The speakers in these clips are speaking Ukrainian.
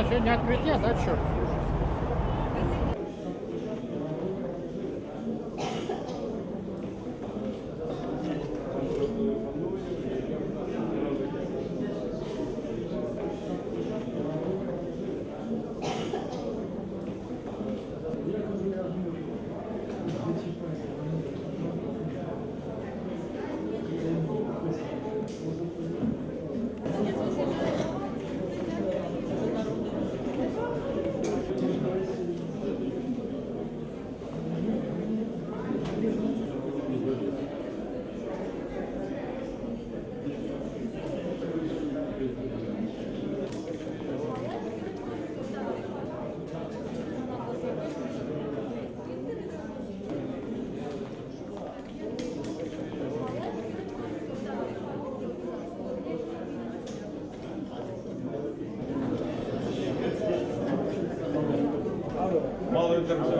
Это сегодня открытие, да, черт? Мало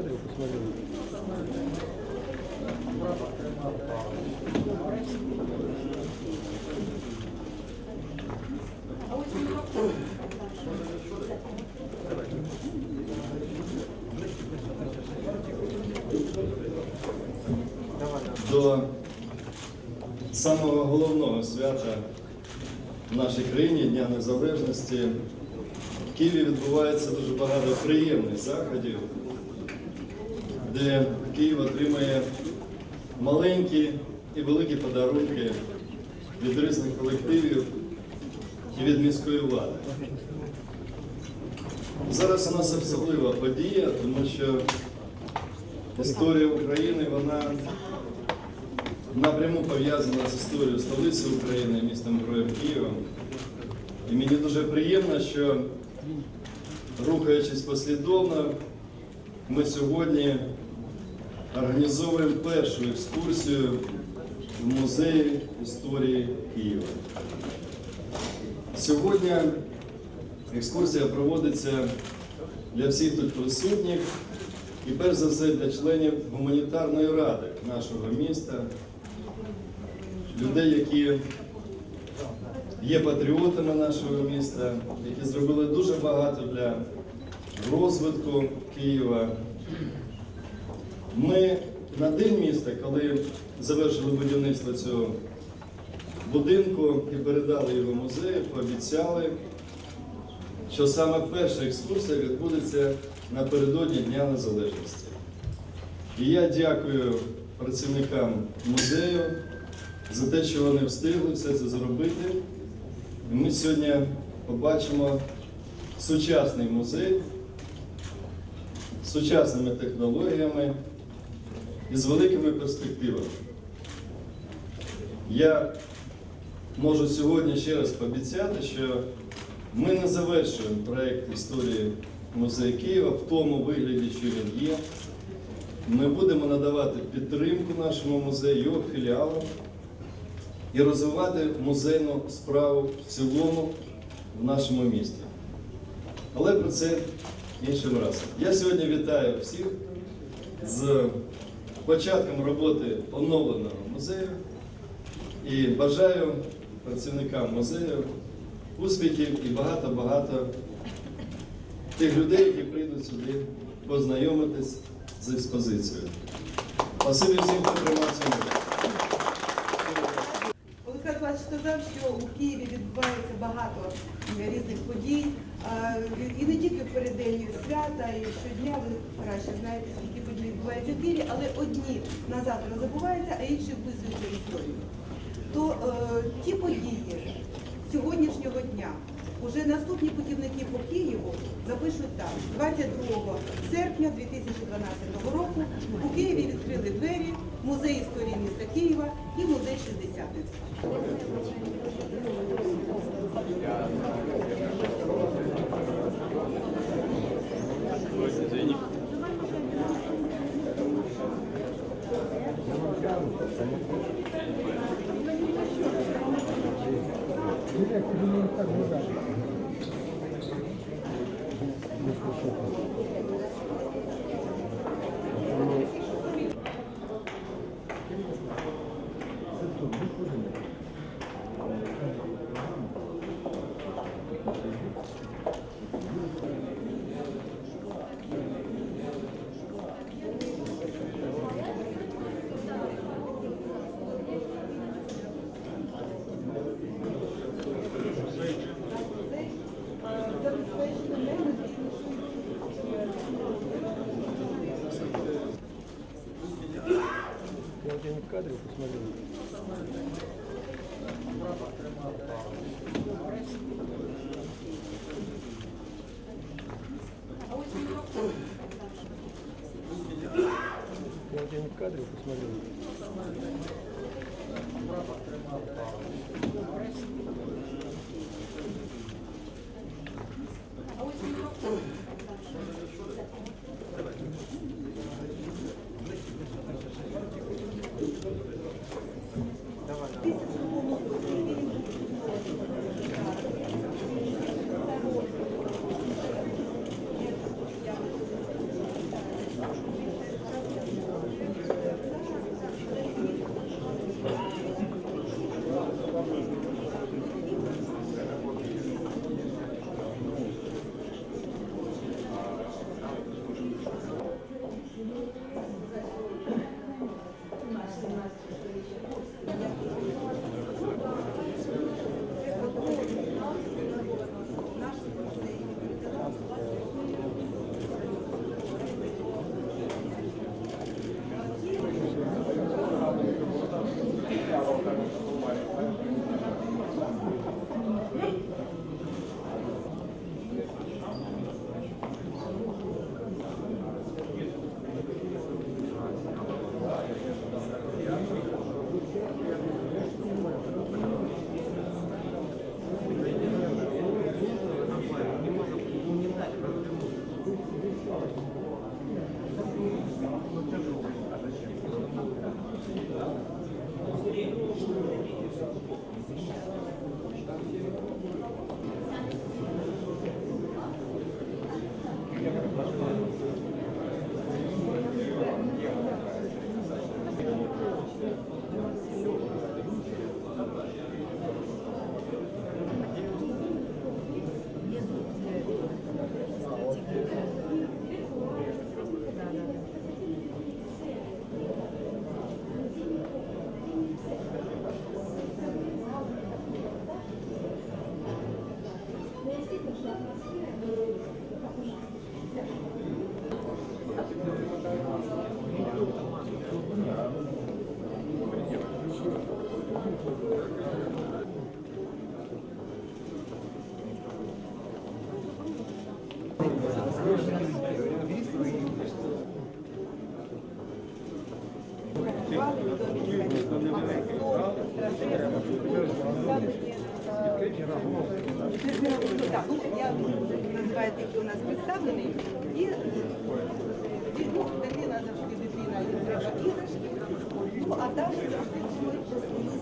кадре, посмотрю. до самого головного свята в нашій країні Дня Незалежності. В Києві відбувається дуже багато приємних заходів, де Київ отримує маленькі і великі подарунки від різних колективів і від міської влади. Зараз у нас особлива подія, тому що історія України вона напряму пов'язана з історією столиці України, містом Героїв Києвом. І мені дуже приємно, що рухаючись послідовно, ми сьогодні організовуємо першу екскурсію в музеї історії Києва. Сьогодні екскурсія проводиться для всіх тут присутніх і перш за все для членів гуманітарної ради нашого міста, людей, які є патріотами нашого міста, які зробили дуже багато для розвитку Києва. Ми на день міста, коли завершили будівництво цього будинку і передали його музею, пообіцяли, що саме перша екскурсія відбудеться напередодні Дня Незалежності. І я дякую працівникам музею за те, що вони встигли все це зробити. І ми сьогодні побачимо сучасний музей з сучасними технологіями і з великими перспективами. Я можу сьогодні ще раз пообіцяти, що ми не завершуємо проєкт історії музею Києва в тому вигляді, що він є. Ми будемо надавати підтримку нашому музею, його філіалам і розвивати музейну справу в цілому в нашому місті. Але про це іншим разом. Я сьогодні вітаю всіх з початком роботи оновленого музею і бажаю працівникам музею успіхів і багато-багато тих людей, які прийдуть сюди познайомитись з експозицією. Спасибі всім, хто приймав участь. Олександр Павлович сказав, що у Києві відбувається багато різних подій. І не тільки в переддень свята, і щодня ви краще знаєте, скільки подій відбувається в Києві, але одні на завтра забуваються, а інші вписуються в історію. То е, ті події сьогоднішнього дня уже наступні путівники по Києву запишуть так. 22 серпня 2012 року у Києві відкрили двері музей історії міста Києва і музей шістдесятництва. Я где-нибудь в кадре посмотрел. Я где-нибудь в кадре посмотрел. Ну, я називаю тих, хто у нас представлений. І, і ну, дитина їй треба іграшки. Ну, а далі завжди свою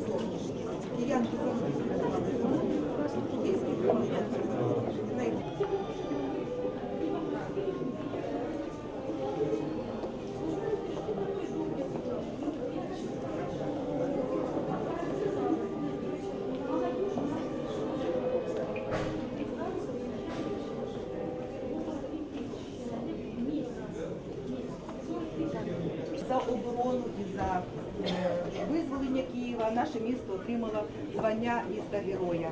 зовнішність. І завжди за е, визволення Києва наше місто отримало звання міста героя.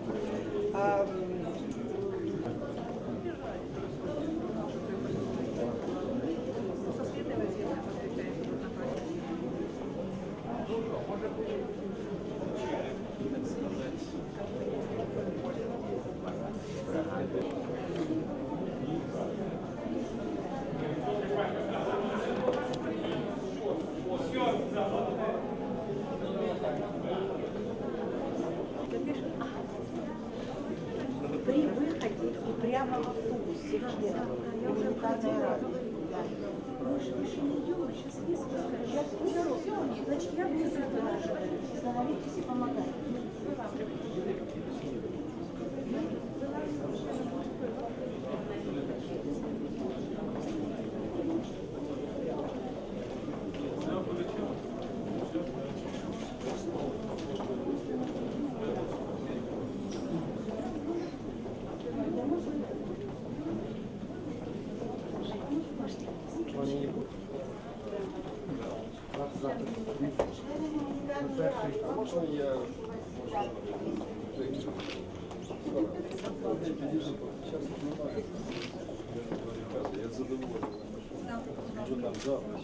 Завтра.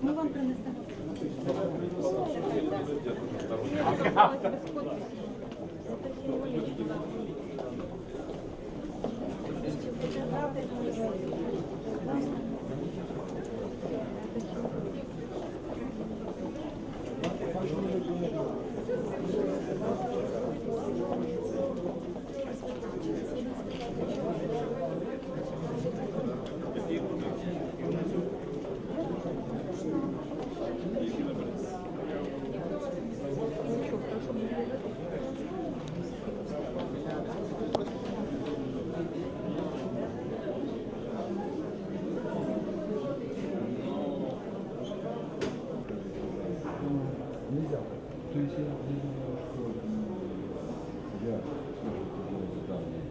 Мы вам принесем. То есть я думаю, что я слышу, что было данные.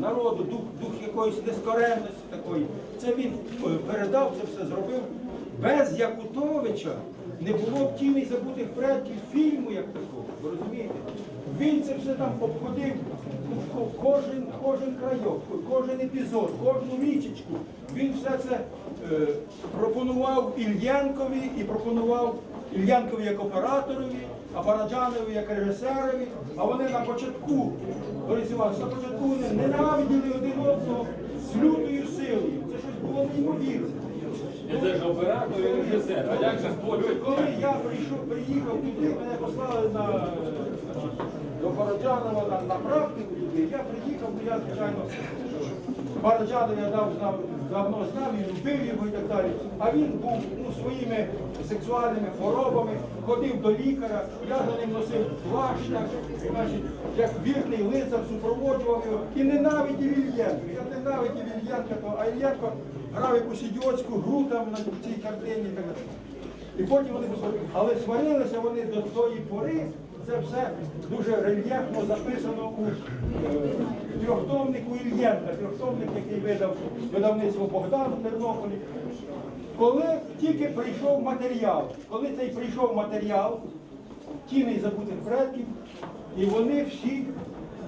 народу, дух, дух якоїсь нескоренності такої. Це він е, передав, це все зробив. Без Якутовича не було б тіни забутих предків фільму як такого. Ви розумієте? Він це все там обходив кожен, кожен крайок, кожен епізод, кожну річечку. Він все це е, пропонував Ільянкові і пропонував Ільянкові як операторові, а Параджанові як режисерові. А вони на початку, Борис Іванович, на початку вони ненавиділи один одного з лютою силою. Це щось було неймовірне. Це ж оператор і режисер. А як же спорювати? Коли я прийшов, приїхав туди, мене послали на, до Параджанова на, на практику туди, я приїхав, ну я, звичайно, Параджанов я дав, знав, давно знав, він любив його і так далі. А він був ну, своїми сексуальними хворобами, ходив до лікаря, я за ним носив плащ, значить, як вірний лицар супроводжував його і ненавидів Ільєнка. Я ненавидів Ільєнка, а Ільєнко грав якусь ідіотську гру там на цій картині. І потім вони посварилися. Але сварилися вони до тої пори. Це все дуже рельєфно записано у е, трьохтомнику Ільєнка, трьохтомник, який видав видавництво Богдан в Тернополі. Коли тільки прийшов матеріал, коли цей прийшов матеріал, тіни забутих предків, і вони всі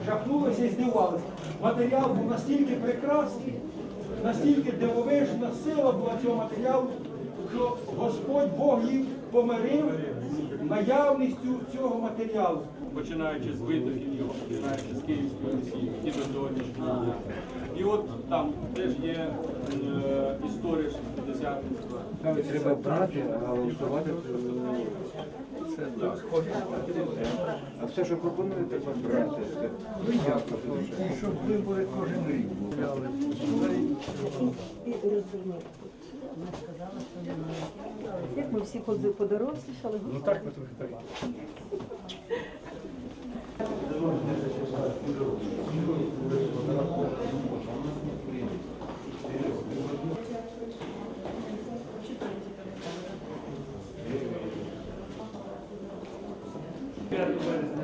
жахнулися і здивувалися. Матеріал був настільки прекрасний, настільки дивовижна сила була цього матеріалу, що Господь Бог їх помирив наявністю цього матеріалу. починаючи з витоків його, починаючи з Київської Русі і до сьогоднішнього. І от там теж є е, історія 60-х. Треба брати, а голосувати це так. А все, що пропонують, треба брати. Ну як? І щоб вибори кожен рік були. Як ми всі поди- подорослішали, Ну так, ми трохи так. Дякую.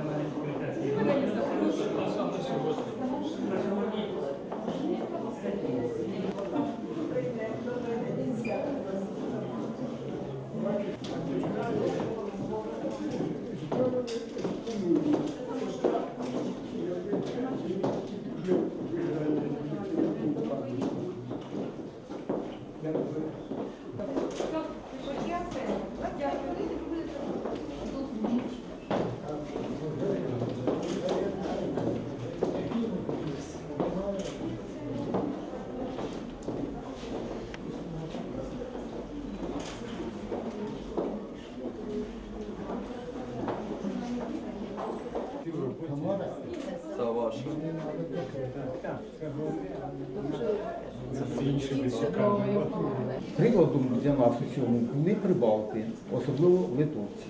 Прикладом для нас у цьому були прибалти, особливо литовці.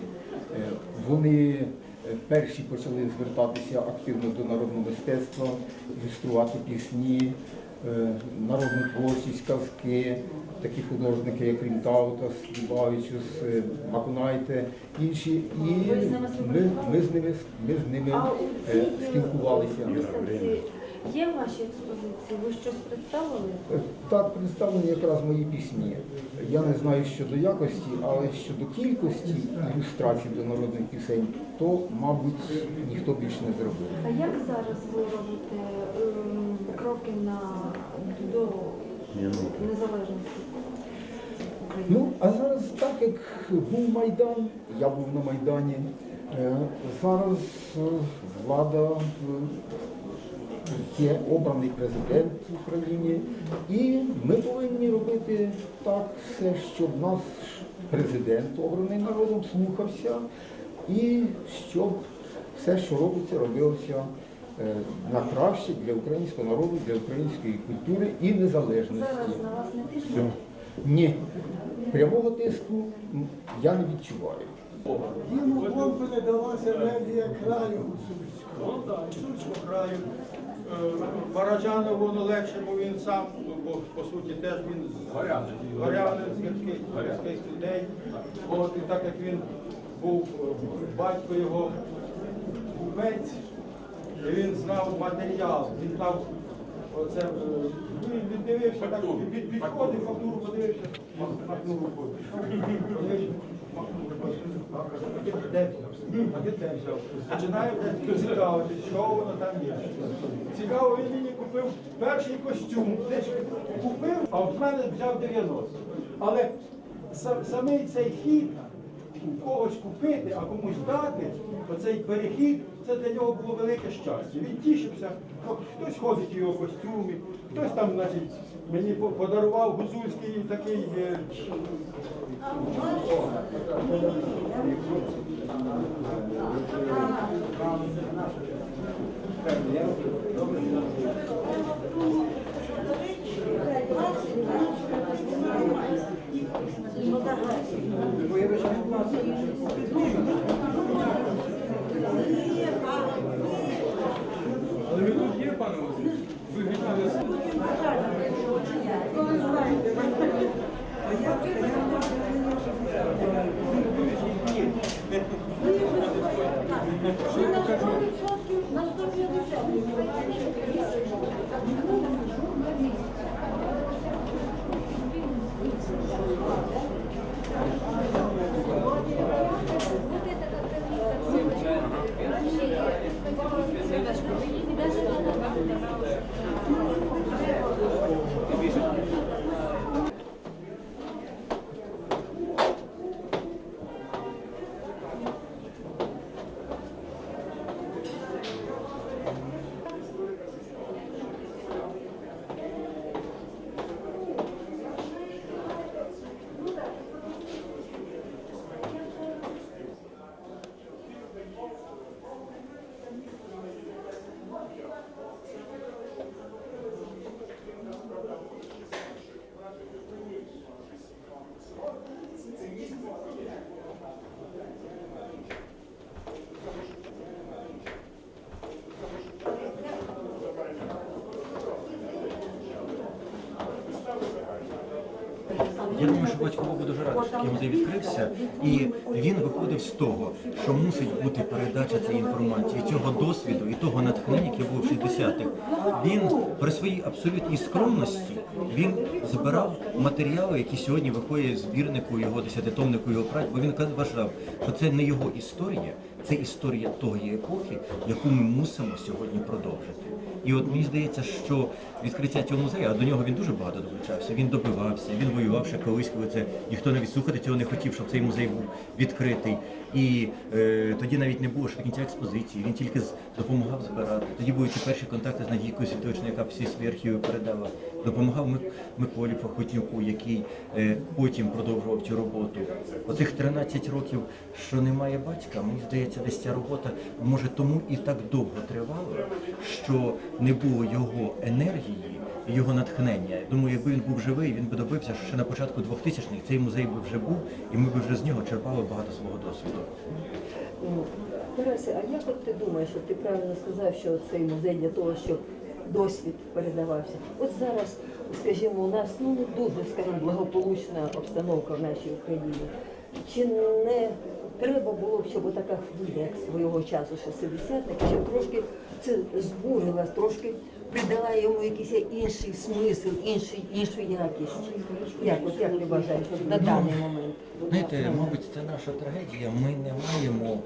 Е, Вони е, перші почали звертатися активно до народного мистецтва, ілюструвати пісні, народну творчість, казки, такі художники, як Рінтаутас, Дібавічус, е, Макунайте, інші. І ми, ми з ними, ми з ними е, спілкувалися. є ваші експозиції? Ви щось представили? Так, представлені якраз мої пісні. Я не знаю щодо якості, але щодо кількості ілюстрацій до народних пісень, то, мабуть, ніхто більше не зробив. А як зараз ви робите ем, кроки на до незалежності? Ну, а зараз, так як був Майдан, я був на Майдані, е, зараз е, влада е, є обраний президент в Україні, і ми повинні робити так все, щоб наш президент, обраний народом, слухався, і щоб все, що робиться, робилося на краще для українського народу, для української культури і незалежності. Зараз на вас не тиждень? Ні, прямого тиску я не відчуваю. Йому Бог далася енергія краю гуцульського. Гуцульського краю. Е, воно легше, бо він сам, бо по суті теж він з горяни, з гірських, людей. От, і так як він був е, батько його купець, і він знав матеріал, він знав оце, е, він він так, від, підходив, фактуру подивився, махнув рукою. Подивився, махнув рукою. Де А де те взяв? Починаю цікавити, що воно там є. Цікаво, він мені купив перший костюм, десь купив, а в мене взяв 90. Але са- самий цей хід у когось купити, а комусь дати, оцей перехід, це для нього було велике щастя. Він тішився, хтось ходить у його костюмі, хтось там, значить, мені подарував гузульський такий. е, Obrigada. Що батько був дуже радий, що такий музей відкрився, і він виходив з того, що мусить бути передача цієї інформації, цього досвіду і того натхнення, яке було в 60-х. Він при своїй абсолютній скромності він збирав матеріали, які сьогодні виходять збірнику його десятитомнику його праць, бо він вважав, що це не його історія, це історія тої епохи, яку ми мусимо сьогодні продовжити. І от мені здається, що відкриття цього музею, а до нього він дуже багато долучався. Він добивався, він воював ще колись, коли це ніхто навіть слухати цього не хотів, щоб цей музей був відкритий. І е, тоді навіть не було ще кінця експозиції. Він тільки допомагав збирати. Тоді були ці перші контакти з Надійкою Світовичною, яка всі свої архіви передала. Допомагав Мик- Миколі Похотнюку, який е, потім продовжував цю роботу. Оцих 13 років, що немає батька, мені здається, десь ця робота може тому і так довго тривала, що не було його енергії, його натхнення. Думаю, якби він був живий, він би добився, що ще на початку 2000-х цей музей би вже був, і ми б вже з нього черпали багато свого досвіду. Ну, Тарасе, а як от ти думаєш, от ти правильно сказав, що цей музей для того, щоб досвід передавався. От зараз, скажімо, у нас ну дуже, скажімо, благополучна обстановка в нашій Україні. Чи не треба було щоб така хвиля, як свого часу 60-х, щоб трошки це збурила, трошки придала йому якийсь інший смисл, інший, іншу якість? Як, от як ви вважаєш на даний момент? Знаєте, мабуть, це наша трагедія. Ми не маємо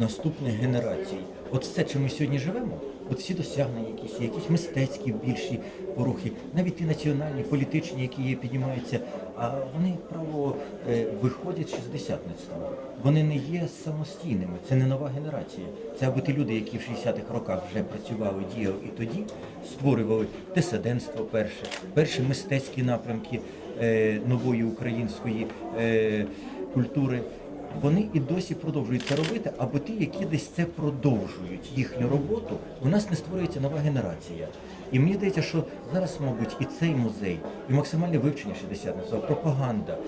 наступних генерацій. От все, чим ми сьогодні живемо, от всі досягнення, якісь, якісь мистецькі більші порухи, навіть ті національні, політичні, які піднімаються, а вони, як правило, е, виходять з шістдесятництва. Вони не є самостійними, це не нова генерація. Це або ті люди, які в 60-х роках вже працювали, діяли і тоді створювали дисидентство перше, перші мистецькі напрямки е, нової української е, культури. Вони і досі продовжують це робити, або ті, які десь це продовжують їхню роботу, у нас не створюється нова генерація. І мені здається, що зараз, мабуть, і цей музей, і максимальне вивчення шістдесятництва, пропаганда,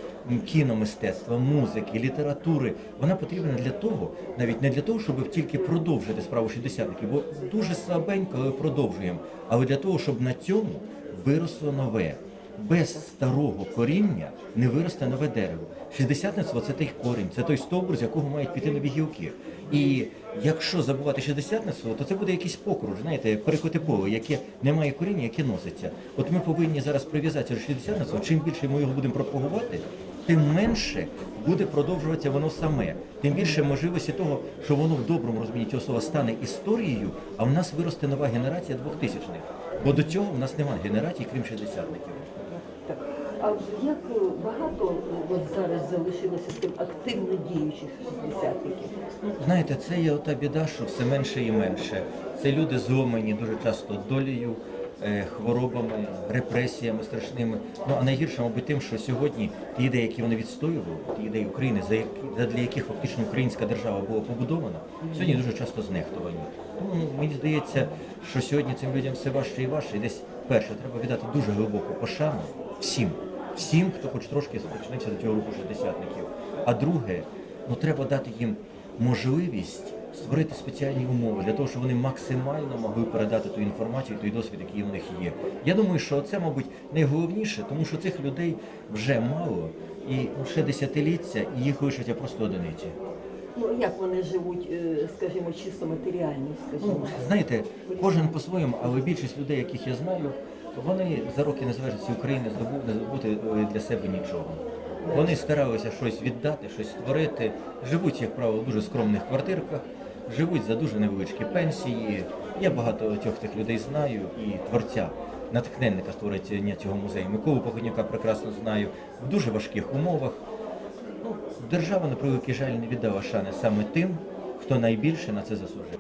кіномистецтва, музики, літератури, вона потрібна для того, навіть не для того, щоб тільки продовжити справу шістдесятників, бо дуже слабенько, але продовжуємо, але для того, щоб на цьому виросло нове без старого коріння не виросте нове дерево. Шістдесятництво це той корінь, це той стовбур, з якого мають піти нові гілки. І якщо забувати шістдесятництво, то це буде якийсь покруж, знаєте, перекоти поле, яке не має коріння, яке носиться. От ми повинні зараз прив'язатися до шістдесятництва. Чим більше ми його будемо пропагувати, тим менше буде продовжуватися воно саме. Тим більше можливості того, що воно в доброму розумінні цього слова стане історією, а в нас виросте нова генерація двохтисячних. Бо до цього в нас немає генерацій, крім шістдесятників. А як багато от зараз залишилося з тим активно діючих шістдесятників? Знаєте, це є ота біда, що все менше і менше. Це люди зломані дуже часто долею, е, хворобами, репресіями страшними. Ну а найгірше, мабуть, тим, що сьогодні ті ідеї, які вони відстоювали, ті ідеї України, за які для яких фактично українська держава була побудована, сьогодні дуже часто знехтовані. Тому мені здається, що сьогодні цим людям все важче і важче. І десь перше треба віддати дуже глибоку пошану всім, всім, хто хоч трошки спочинився до цього руху шістдесятників. А друге, ну треба дати їм можливість створити спеціальні умови для того, щоб вони максимально могли передати ту інформацію, той досвід, який у них є. Я думаю, що це, мабуть, найголовніше, тому що цих людей вже мало, і ще десятиліття, і їх лишаться просто одиниці. Ну як вони живуть, е, скажімо, чисто матеріально, Ну, знаєте, кожен по-своєму, але більшість людей, яких я знаю, вони за роки незалежності України здобули здобути е, для себе нічого. Вони старалися щось віддати, щось створити, живуть, як правило, в дуже скромних квартирках, живуть за дуже невеличкі пенсії. Я багато цих цих людей знаю і творця, натхненника створення цього музею. Миколу Походняка прекрасно знаю в дуже важких умовах. Держава, на превеликий жаль, не віддала шани саме тим, хто найбільше на це заслужив.